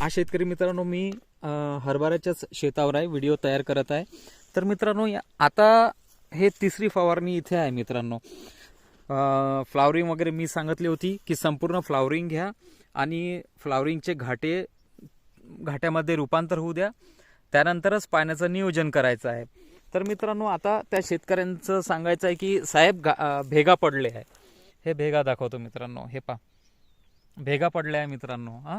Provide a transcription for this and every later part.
हा शेतकरी मित्रांनो मी हरभऱ्याच्याच शेतावर आहे व्हिडिओ तयार करत आहे. तर मित्रांनो आता हे तिसरी फवारणी इथे आहे मित्रांनो. फ्लावरिंग वगैरे मी सांगितली होती की संपूर्ण फ्लावरिंग घ्या आणि फ्लावरिंगचे घाटे घाट्यामध्ये रूपांतर होऊ द्या. त्यानंतरच पाण्याचं नियोजन करायचं आहे. तर मित्रांनो आता त्या शेतकऱ्यांचं सांगायचं आहे की साहेब भेगा पडले आहे. हे भेगा दाखवतो मित्रांनो हे पा भेगा पडल्या आहे मित्रांनो हा?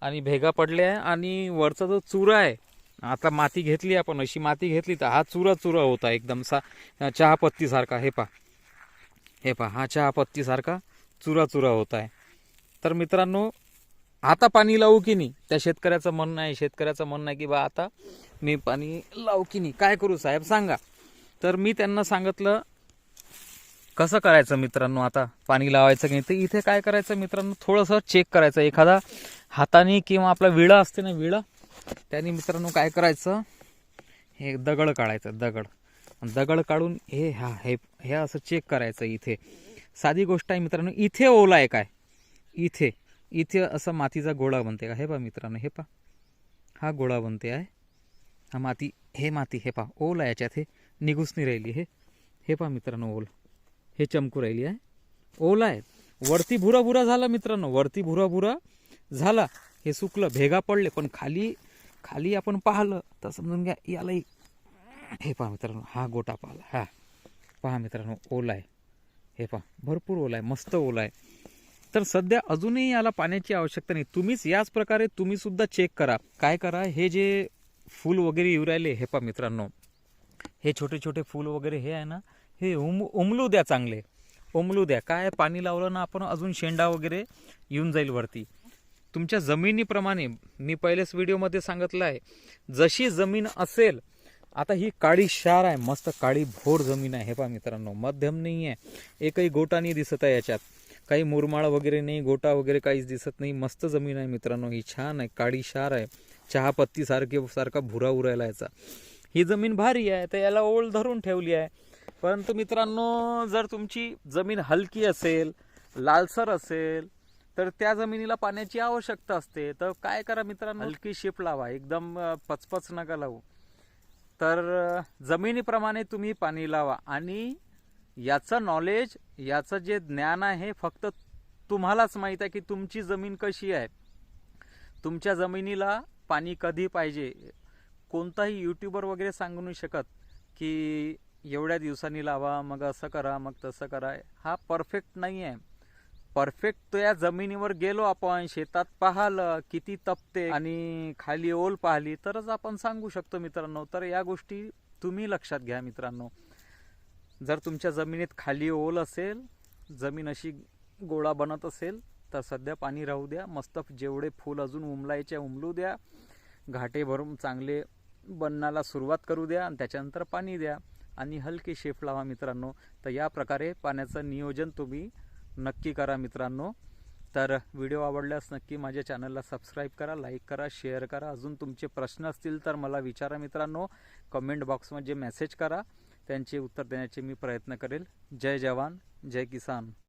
आणि भेगा पडल्या आहे आणि वरचा जो चुरा आहे आता माती घेतली आपण अशी माती घेतली तर हा चुरा चुरा होता एकदम सा चहापत्तीसारखा हे पा हे पा हा चहा पत्तीसारखा चुरा चुरा होत आहे. तर मित्रांनो आता पाणी लावू की नाही? त्या शेतकऱ्याचं म्हणणं आहे शेतकऱ्याचं म्हणणं आहे की बा आता मी पाणी लावू की नाही? काय करू साहेब सांगा. तर मी त्यांना सांगितलं कसं करायचं मित्रांनो आता? पाणी लावायचं की नाही? तर इथे काय करायचं मित्रांनो? थोडंसं चेक करायचं. एखादा हाताने किंवा आपला विळा असते ना विळा त्याने मित्रांनो काय करायचं? हे दगड काढायचं दगड. दगड काढून हे हा हे हे असं चेक करायचं इथे. साधी गोष्ट आहे मित्रांनो इथे ओला आहे काय? इथे. इथे असं मातीचा गोळा बनते का? हे पा मित्रांनो हे पा हा गोळा बनते आहे. हा माती हे माती हे पा ओला याच्यात हे निघूच नाही राहिली हे. हे पा मित्रांनो ओल. हे चमकू राहिली आहे ओला आहे. वरती भुरा भुरा झाला मित्रांनो वरती भुरा भुरा झाला. हे सुकलं भेगा पडले पण खाली खाली आपण पाहिलं तर समजून घ्या यालाही. हे पहा मित्रांनो हा गोटा पाहिला हा. पहा मित्रांनो ओला आहे. हे पहा भरपूर ओला आहे मस्त ओला आहे. तर सध्या अजूनही याला पाण्याची आवश्यकता नाही. तुम्हीच याच प्रकारे तुम्ही सुद्धा चेक करा. काय करा हे जे फूल वगैरे येऊ राहिले हे पहा मित्रांनो. हे छोटे छोटे फूल वगैरे हे आहे ना हे उम उमलू द्या चांगले. उमलू द्या. काय पाणी लावलं ना आपण अजून शेंडा वगैरे येऊन जाईल वरती. तुमच्या जमिनीप्रमाणे मी पहिल्याच व्हिडिओमध्ये सांगितलं आहे. जशी जमीन असेल आता ही काळी शार आहे मस्त काळी भोर जमीन आहे. हे पहा मित्रांनो मध्यम नाही आहे एकही गोटा नाही दिसत आहे याच्यात. काही मुरमाळ वगैरे नाही गोटा वगैरे काहीच दिसत नाही. मस्त जमीन आहे मित्रांनो ही छान आहे काळी शार आहे. चहा सारखा भुरा उरायला याचा. ही जमीन भारी आहे तर याला ओळ धरून ठेवली आहे. परंतु मित्रांनो जर तुमची जमीन हलकी असेल लालसर असेल तर त्या जमिनीला पाण्याची आवश्यकता असते. तर काय करा मित्रांनो? हलकी शिप लावा. एकदम पचपच नका लावू. तर जमिनीप्रमाणे तुम्ही पाणी लावा. आणि याचं नॉलेज याचं जे ज्ञान आहे हे फक्त तुम्हालाच माहीत आहे की तुमची जमीन कशी आहे. तुमच्या जमिनीला पाणी कधी पाहिजे? कोणताही युट्यूबर वगैरे सांगू नाही शकत की एवढ्या दिवसांनी लावा मग असं करा मग तसं करा. हा परफेक्ट नाही आहे परफेक्ट या जमिनीवर गेलो आपण शेतात पाहिलं किती तपते आणि खाली ओल पाहिली तरच आपण सांगू शकतो मित्रांनो. तर या गोष्टी तुम्ही लक्षात घ्या मित्रांनो. जर तुमच्या जमिनीत खाली ओल असेल जमीन अशी गोळा बनत असेल तर सध्या पाणी राहू द्या. मस्त जेवढे फूल अजून उमलायचे उमलू द्या. घाटे भरून चांगले बनण्याला सुरुवात करू द्या आणि त्याच्यानंतर पाणी द्या. आणि हलके शेफ लावा मित्रांनो. तर या प्रकारे पाण्याचं नियोजन तुम्ही नक्की करा मित्रांनो. तर व्हिडिओ आवडल्यास नक्की माझ्या चॅनलला सबस्क्राईब करा लाईक करा शेअर करा. अजून तुमचे प्रश्न असतील तर मला विचारा मित्रांनो. कमेंट बॉक्समध्ये मेसेज करा. त्यांचे उत्तर देण्याचे मी प्रयत्न करेल. जय जवान जय किसान.